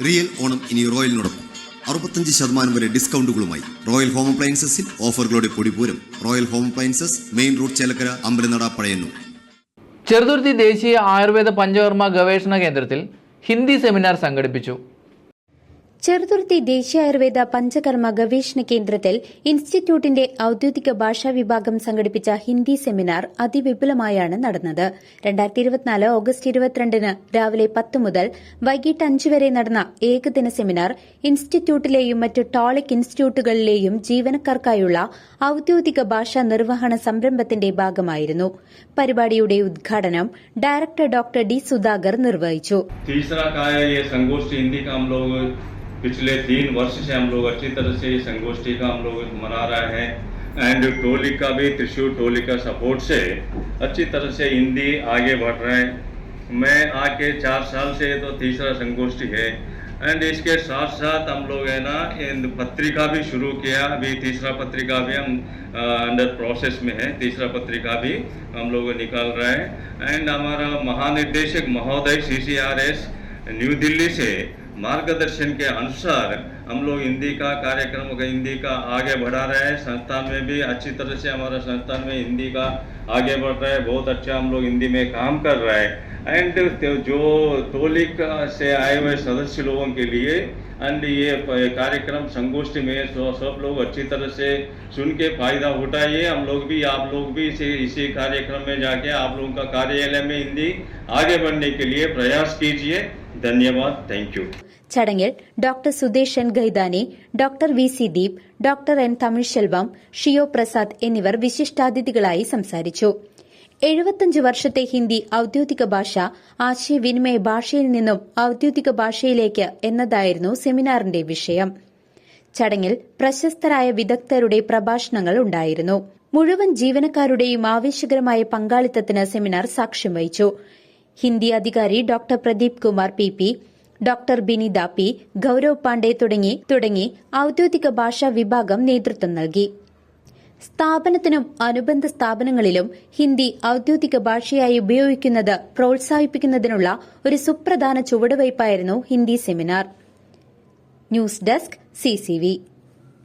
Real Onam ഇനി റോയലിനോടൊപ്പം. അറുപത്തഞ്ച് ശതമാനം വരെ ഡിസ്കൗണ്ടുകളുമായി റോയൽ ഹോം അപ്ലയൻസസിൽ ഓഫറുകളുടെ പൊടിപൂരം. Royal Home Appliances main road Chelakkara Ambalanada Pazhayannur. Cheruthuruthy ദേശീയ ആയുർവേദ പഞ്ചകർമ്മ ഗവേഷണ കേന്ദ്രത്തിൽ ഹിന്ദി സെമിനാർ സംഘടിപ്പിച്ചു. ചെറുതുരുത്തി ദേശീയ ആയുർവേദ പഞ്ചകർമ്മ ഗവേഷണ കേന്ദ്രത്തിൽ ഇൻസ്റ്റിറ്റ്യൂട്ടിന്റെ ഔദ്യോഗിക ഭാഷാ വിഭാഗം സംഘടിപ്പിച്ച ഹിന്ദി സെമിനാർ അതിവിപുലമായാണ് നടന്നത്. ഓഗസ്റ്റ് ഇരുപത്തിരണ്ടിന് രാവിലെ പത്ത് മുതൽ വൈകിട്ട് അഞ്ച് വരെ നടന്ന ഏകദിന സെമിനാർ ഇൻസ്റ്റിറ്റ്യൂട്ടിലെയും മറ്റ് ടോളിക് ഇൻസ്റ്റിറ്റ്യൂട്ടുകളിലെയും ജീവനക്കാർക്കായുള്ള ഔദ്യോഗിക ഭാഷാ നിർവഹണ സംരംഭത്തിന്റെ ഭാഗമായിരുന്നു. പരിപാടിയുടെ ഉദ്ഘാടനം ഡയറക്ടർ ഡോക്ടർ ഡി സുധാകർ നിർവഹിച്ചു. पिछले तीन वर्ष से हम लोग अच्छी तरह से संगोष्ठी का हम लोग मना रहे हैं। एंड टोली का भी त्रिशूर टोली का सपोर्ट से अच्छी तरह से हिंदी आगे बढ़ रहे हैं। मैं आके चार साल से तो तीसरा संगोष्ठी है। एंड इसके साथ साथ हम लोग है ना पत्रिका भी शुरू किया। अभी तीसरा पत्रिका भी हम अंडर प्रोसेस में है। तीसरा पत्रिका भी हम लोग निकाल रहे हैं। एंड हमारा महानिर्देशक महोदय सीसीआरएस न्यू दिल्ली से मार्गदर्शन के अनुसार हम लोग हिंदी का कार्यक्रम, हिंदी का आगे बढ़ा रहे हैं। संस्थान में भी अच्छी तरह से हमारा संस्थान में हिंदी का आगे बढ़ रहा है, बहुत अच्छा हम लोग हिंदी में काम कर रहे हैं। एंड जो टोलिक से आए हुए सदस्य लोगों के लिए एंड ये कार्यक्रम संगोष्ठी में सब लोग अच्छी तरह से सुन के फ़ायदा उठाइए। हम लोग भी, आप लोग भी इसे, इसी कार्यक्रम में जाके आप लोगों का कार्यालय में हिंदी आगे बढ़ने के लिए प्रयास कीजिए। धन्यवाद। थैंक यू ചടങ്ങിൽ doctor Sudesan Gaidhani doctor V. C. Deep doctor N. Tamilselvam Sheo Prasad എന്നിവർ വിശിഷ്ടാതിഥികളായി സംസാരിച്ചു. എഴുപത്തഞ്ച് വർഷത്തെ ഹിന്ദി ഔദ്യോഗിക ഭാഷ ആശയവിനിമയ ഭാഷയിൽ നിന്നും ഔദ്യോഗിക ഭാഷയിലേക്ക് എന്നതായിരുന്നു സെമിനാറിന്റെ വിഷയം. ചടങ്ങിൽ പ്രശസ്തരായ വിദഗ്ധരുടെ പ്രഭാഷണങ്ങൾ ഉണ്ടായിരുന്നു. മുഴുവൻ ജീവനക്കാരുടെയും ആവേശകരമായ പങ്കാളിത്തത്തിന് സെമിനാർ സാക്ഷ്യം വഹിച്ചു. ഹിന്ദി അധികാരി doctor Pradeep Kumar P doctor Binitha P Gaurav Pandey തുടങ്ങി തുടങ്ങി ഔദ്യോഗിക ഭാഷാ വിഭാഗം നേതൃത്വം നൽകി. സ്ഥാപനത്തിനും അനുബന്ധ സ്ഥാപനങ്ങളിലും ഹിന്ദി ഔദ്യോഗിക ഭാഷയായി ഉപയോഗിക്കുന്നത് പ്രോത്സാഹിപ്പിക്കുന്നതിനുള്ള ഒരു സുപ്രധാന ചുവടുവയ്പായിരുന്നു Hindi seminar. News desk CCV